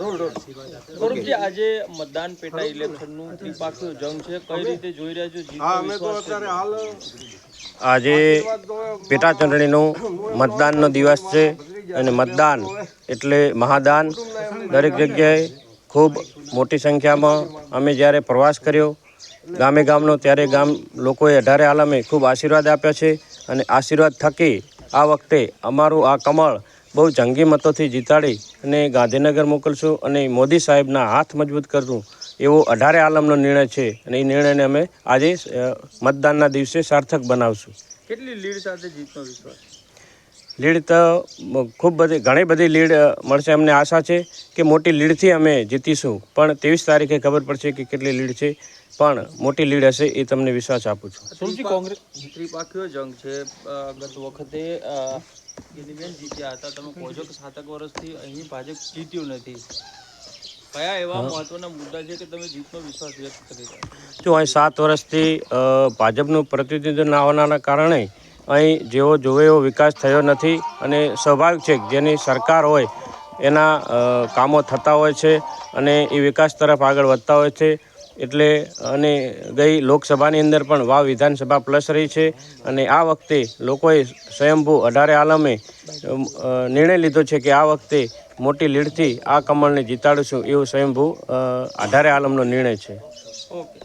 સ્વરૂપજી આજે મતદાન પેટા ઇલેક્શનનું ત્રિપાક્ષીય જંગ છે કઈ રીતે જોઈ રહ્યા છો જીતનો હા અમે તો વિશ્વાસ છે? આજે પેટા ચૂંટણીનો મતદાનનો દિવસ છે અને મતદાન એટલે મહાદાન દરેક જગ્યાએ ખૂબ મોટી સંખ્યામાં અમે જ્યારે પ્રવાસ કર્યો ગામે ગામનો ત્યારે ગામ લોકોએ અઢારે આલમે ખૂબ આશીર્વાદ આપ્યા છે અને આશીર્વાદ થકી આ વખતે અમારું આ કમળ બહુ જંગી મતોથી જીતાડી અને ગાંધીનગર મોકલશું અને મોદી સાહેબના હાથ મજબૂત કરશું એવો અઢારે આલમનો નિર્ણય છે અને એ નિર્ણયને અમે આજે મતદાનના દિવસે સાર્થક બનાવશું. કેટલી લીડ સાથે જીતનો વિશ્વાસ? લીડ તો ખૂબ બધી ઘણી બધી લીડ મળશે અમને આશા છે કે મોટી લીડથી અમે જીતીશું. પણ ત્રેવીસ તારીખે ખબર પડશે કે કેટલી લીડ છે. પણ મોટી લીડ હશે એ તમને વિશ્વાસ આપું છું. કોંગ્રેસ જંગ છે? ગત વખતે ગિનીબેન જીત્યા હતા. તમે કહો છો કે સાતક વર્ષથી અહીં ભાજપ જીત્યું નથી. કયા એવા મહત્વના મુદ્દા છે કે તમે જીતનો વિશ્વાસ વ્યક્ત કરી રહ્યા જો અહીં સાત વર્ષથી ભાજપનું પ્રતિનિધિત્વ ના હોવાના કારણે અહીં જેવો જોવે એવો વિકાસ થયો નથી અને સ્વાભાવિક છે જેની સરકાર હોય, એના કામો થતા હોય છે અને એ વિકાસ તરફ આગળ વધતા હોય છે. એટલે, અને ગઈ લોકસભાની અંદર પણ વાવ વિધાનસભા પ્લસ રહી છે અને આ વખતે લોકોએ સ્વયંભૂ અઢારે આલમે નિર્ણય લીધો છે કે આ વખતે મોટી લીડથી આ કમળને જીતાડીશું એવું સ્વયંભૂ અઢારે આલમનો નિર્ણય છે. ઓકે.